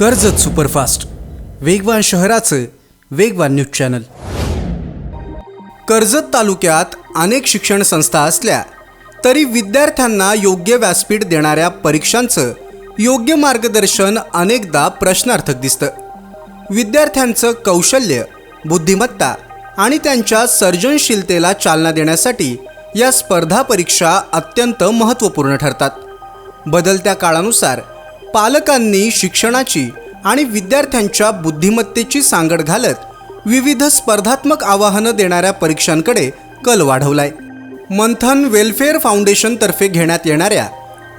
Karjat superfast. वेगवान शहराचं वेगवान न्यूज चॅनल. कर्जत तालुक्यात अनेक शिक्षण संस्था असल्या तरी विद्यार्थ्यांना योग्य व्यासपीठ देणाऱ्या परीक्षांचं योग्य मार्गदर्शन अनेकदा प्रश्नार्थक दिसतं. विद्यार्थ्यांचं कौशल्य बुद्धिमत्ता आणि त्यांच्या सर्जनशीलतेला चालना देण्यासाठी या स्पर्धा परीक्षा अत्यंत महत्त्वपूर्ण ठरतात. बदलत्या काळानुसार पालकांनी शिक्षणाची आणि विद्यार्थ्यांच्या बुद्धिमत्तेची सांगड घालत विविध स्पर्धात्मक आवाहनं देणाऱ्या परीक्षांकडे कल वाढवलाय. मंथन वेलफेअर फाउंडेशनतर्फे घेण्यात येणाऱ्या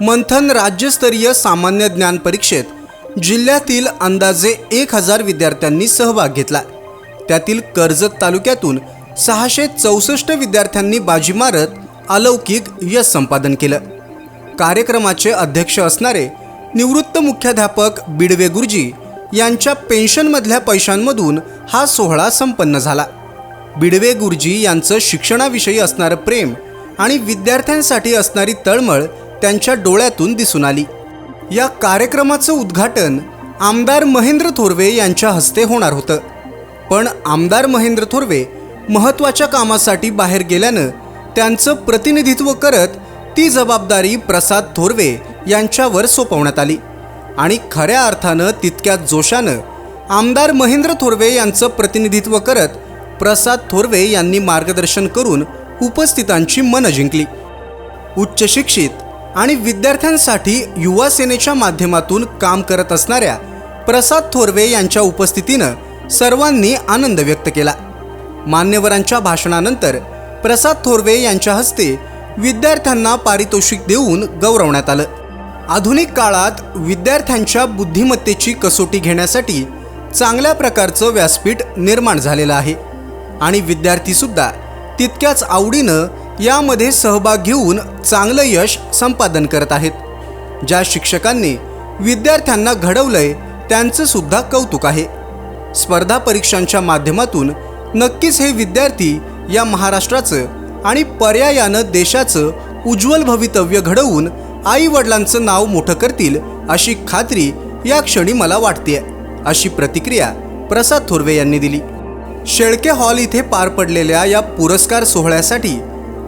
मंथन राज्यस्तरीय सामान्य ज्ञान परीक्षेत जिल्ह्यातील अंदाजे एक हजार विद्यार्थ्यांनी सहभाग घेतला. त्यातील कर्जत तालुक्यातून सहाशे चौसष्ट विद्यार्थ्यांनी बाजी मारत अलौकिक यश संपादन केलं. कार्यक्रमाचे अध्यक्ष असणारे निवृत्त मुख्याध्यापक बिडवे गुरुजी यांच्या पेन्शनमधल्या पैशांमधून हा सोहळा संपन्न झाला. बिडवे गुरुजी यांचं शिक्षणाविषयी असणारं प्रेम आणि विद्यार्थ्यांसाठी असणारी तळमळ त्यांच्या डोळ्यातून दिसून आली. या कार्यक्रमाचं उद्घाटन आमदार महेंद्र थोरवे यांच्या हस्ते होणार होतं. पण आमदार महेंद्र थोरवे महत्त्वाच्या कामासाठी बाहेर गेल्यानं त्यांचं प्रतिनिधित्व करत ती जबाबदारी प्रसाद थोरवे यांच्यावर सोपवण्यात आली. आणि खऱ्या अर्थानं तितक्या जोशानं आमदार महेंद्र थोरवे यांचं प्रतिनिधित्व करत प्रसाद थोरवे यांनी मार्गदर्शन करून उपस्थितांची मनं जिंकली. उच्च शिक्षित आणि विद्यार्थ्यांसाठी युवा सेनेच्या माध्यमातून काम करत असणाऱ्या प्रसाद थोरवे यांच्या उपस्थितीनं सर्वांनी आनंद व्यक्त केला. मान्यवरांच्या भाषणानंतर प्रसाद थोरवे यांच्या हस्ते विद्यार्थ्यांना पारितोषिक देऊन गौरवण्यात आलं. आधुनिक काळात विद्यार्थ्यांच्या बुद्धिमत्तेची कसोटी घेण्यासाठी चांगल्या प्रकारचं व्यासपीठ निर्माण झालेलं आहे. आणि विद्यार्थीसुद्धा तितक्याच आवडीनं यामध्ये सहभाग घेऊन चांगलं यश संपादन करत आहेत. ज्या शिक्षकांनी विद्यार्थ्यांना घडवलंय त्यांचंसुद्धा कौतुक आहे. स्पर्धा परीक्षांच्या माध्यमातून नक्कीच हे विद्यार्थी या महाराष्ट्राचं आणि पर्यायानं देशाचं उज्ज्वल भवितव्य घडवून आई वडिलांचं नाव मोठं करतील अशी खात्री या क्षणी मला वाटते अशी प्रतिक्रिया प्रसाद थोरवे यांनी दिली. शेळके हॉल इथे पार पडलेल्या या पुरस्कार सोहळ्यासाठी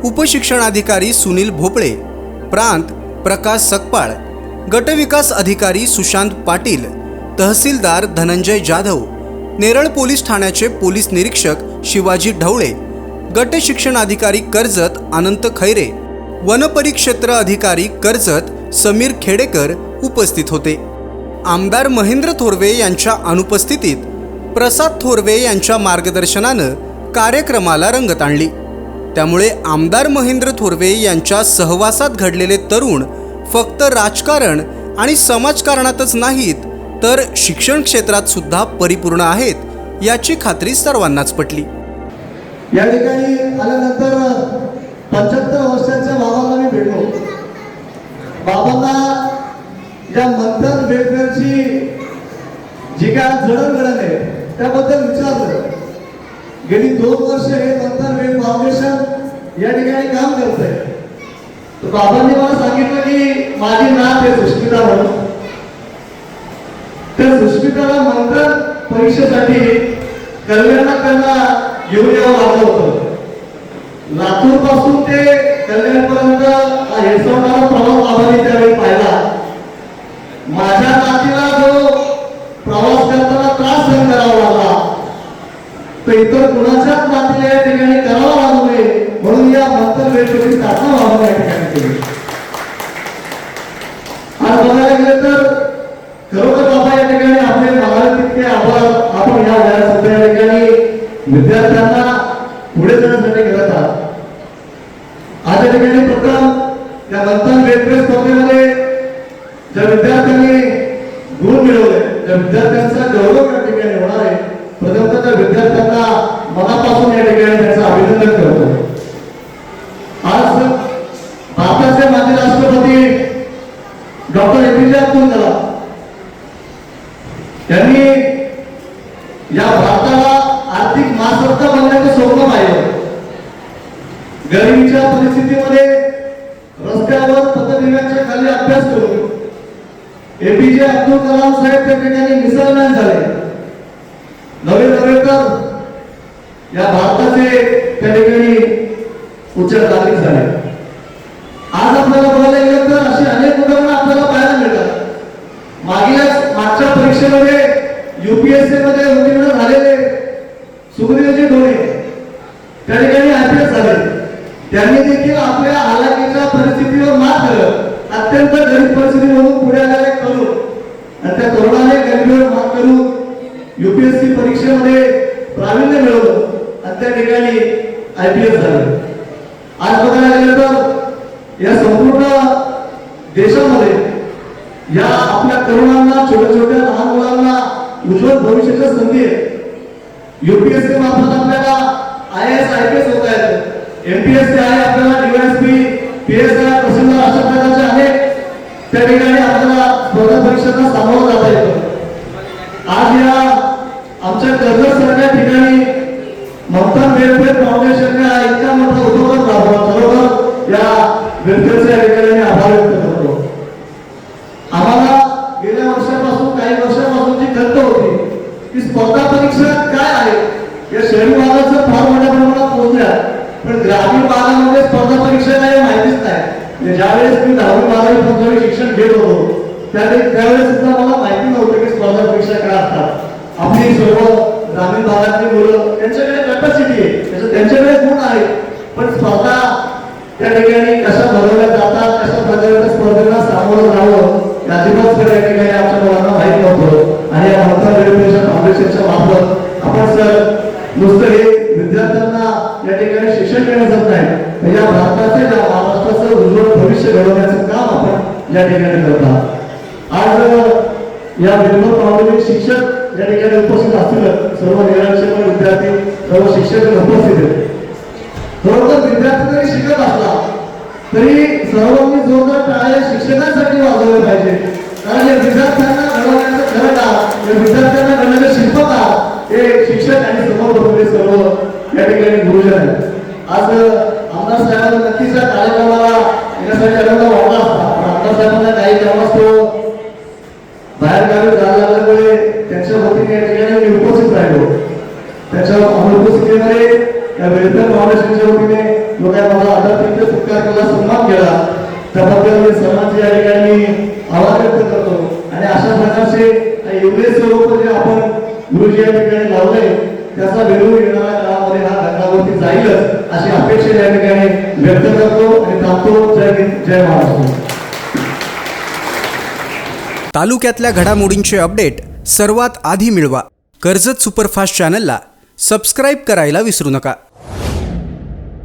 उपशिक्षणाधिकारी सुनील भोपळे प्रांत प्रकाश सकपाळ गटविकास अधिकारी सुशांत पाटील तहसीलदार धनंजय जाधव नेरळ पोलीस ठाण्याचे पोलीस निरीक्षक शिवाजी ढवळे गट शिक्षण अधिकारी कर्जत अनंत खैरे वनपरिक्षेत्र अधिकारी कर्जत समीर खेडेकर उपस्थित होते. आमदार महेंद्र थोरवे यांच्या अनुपस्थितीत प्रसाद थोरवे यांच्या मार्गदर्शनानं कार्यक्रमाला रंगत आणली. त्यामुळे आमदार महेंद्र थोरवे यांच्या सहवासात घडलेले तरुण फक्त राजकारण आणि समाजकारणातच नाहीत तर शिक्षण क्षेत्रात सुद्धा परिपूर्ण आहेत याची खात्री सर्वांनाच पटली. या ठिकाणी आल्यानंतर पंच्याहत्तर वर्षाच्या बाबांना मी भेटलो. बाबांना या मंथन वेलफेअरची जी काय जडणघडण आहे त्याबद्दल विचारलं. गेली दोन वर्ष हे मंथन वेल फाउंडेशन या ठिकाणी काम करत आहे बाबांनी मला सांगितलं की माझी नात आहे सुष्मिता म्हणून. त्या सुष्मिताला मंथन परीक्षेसाठी कल्याणा त्यांना घेऊन यावं लागलं होतं. लातूरपासून ते कल्याणपर्यंत हा प्रवास बाबांनी त्यावेळी पाहिला. माझ्या नातीला जो प्रवास करताना त्रास सहन करावा लागला तर इतर कुणाच्याच नातीला या ठिकाणी करावा लागू नये म्हणून या मंथन वेळेची स्थापना व्हावं या ठिकाणी केली. आज बघायला गेलं तर खरोखर बाबा या ठिकाणी आपले मला तितके आभार आपण या वेळा सध्या या ठिकाणी विद्यार्थ्यांना पुढे जाण्यासाठी करत आहात आज या ठिकाणी प्रथम या मंथन स्पर्धेमध्ये ज्या विद्यार्थ्यांनी गुण मिळवले त्या विद्यार्थ्यांचा गौरव या ठिकाणी होणार आहे प्रथमतः त्या विद्यार्थ्यांना मनापासून या ठिकाणी त्यांचं अभिनंदन करतो आज भारताचे माजी राष्ट्रपती डॉक्टर एपीजे अब्दुल कलाम यांनी या भारताला आर्थिक बनण्याचं स्वप्न पाहिलं गरीबीच्या परिस्थितीमध्ये रस्त्यावर पतदिव्यांच्या खाली अभ्यास करून एपीजे अब्दुल कलाम साहेब त्या ठिकाणी मिसळमॅन झाले. नवे नवेकर या भारताचे त्या ठिकाणी उच्च नागरिक झाले. आज आपल्याला बघायला गेलं तर अशी अनेक उदाहरणं आपल्याला पाहायला मिळतात. मागील मागच्या परीक्षेमध्ये युपीएससी मध्ये उत्तीर्ण झालेले सुखदेवचे डोळे त्या ठिकाणी अभ्यास झाले. त्यांनी देखील आपल्या हालाकीच्या परिस्थितीवर मात करत अत्यंत गरीब परिस्थितीमधून पुढे आलेले करून आणि त्या तरुणाने गरिबीवर मात करून युपीएससी परीक्षेमध्ये प्रावीण्य मिळवलं. आणि त्या ठिकाणी आयपीएस झालं. आज बघायला गेलं तर या संपूर्ण देशामध्ये या आपल्या तरुणांना छोट्या छोट्या लहान मुलांना उज्ज्वल भविष्याच्या संधी आहे युपीएससी मार्फत आपल्याला I S I P S होत आहेत एमपीएससी आहे आपल्याला डीवायएसपी पीएसआय एस तहसीलदार अशा प्रकारचे आहे. त्या ठिकाणी आपल्याला स्पर्धा परीक्षांना सामोरं जाता येतं. आज या आमच्या कर्जत सारख्या ठिकाणी ममता वेलफेअर फाउंडेशन ज्यावेळेस मी दहावी बारावी पंधरावी शिक्षण घेत होतो त्यावेळेस त्यावेळेस सुद्धा मला माहिती नव्हतं की स्पर्धा परीक्षा काय असतात. आपली सर्व ग्रामीण भागातली मुलं त्यांच्याकडे कॅपॅसिटी आहे. त्यांच्याकडे गुण आहे पण स्पर्धा त्या ठिकाणी कशा भरवल्या जातात कशा प्रकारे स्पर्धेला सामोरं जावं या शिक्षण ठिकाणी जात नाही तर या भारताचे या महाराष्ट्राचं उज्ज्वल भविष्य घडवण्याचं काम आपण या ठिकाणी करत आहात. आज या बिलकुल फाउंडेशन शिक्षक या ठिकाणी उपस्थित असतील. सर्व निराक्षर विद्यार्थी सर्व शिक्षक उपस्थित आहेत. खरोखर विद्यार्थी जरी शिकत असला तरी सर्वांनी जोरदार टाळ्या शिक्षकांसाठी वाजवले पाहिजे. कारण या विद्यार्थ्यांना घडवण्याचं घडता या विद्यार्थ्यांना घडण्याचं शिल्पकार हे शिक्षक आणि समोर बसलेले सर्व या ठिकाणी गुरुजन आहेत. आज आमदार साहेबांना नक्कीच या कार्यक्रमाला येण्यासाठी आनंद वाटला असता. पण आमदार साहेबांना काही कारणास्तव बाहेर गावी जायला लागल्यामुळे त्यांच्या वतीने या ठिकाणी मी उपस्थित राहिलो. त्याच्या अनुपस्थितीमध्ये या वेलफेअर फाउंडेशनच्या वतीने जो काय मला आदरातिथ्य सत्कार केला सन्मान केला. त्याबद्दल मी सर्वांचे या ठिकाणी आभार व्यक्त करतो. आणि अशा प्रकारचे एवढे स्वरूप जे आपण गुरुजी या ठिकाणी लावले त्याचा विरोध येणार काळामध्ये हा घटनावरती जाईलच अशी अपेक्षा या ठिकाणी व्यक्त करतो आणि थांबतो जय जय महाराष्ट्र. तालुक्यातल्या घडामोडींचे अपडेट सर्वात आधी मिळवा. कर्जत सुपरफास्ट चॅनलला सबस्क्राईब करायला विसरू नका.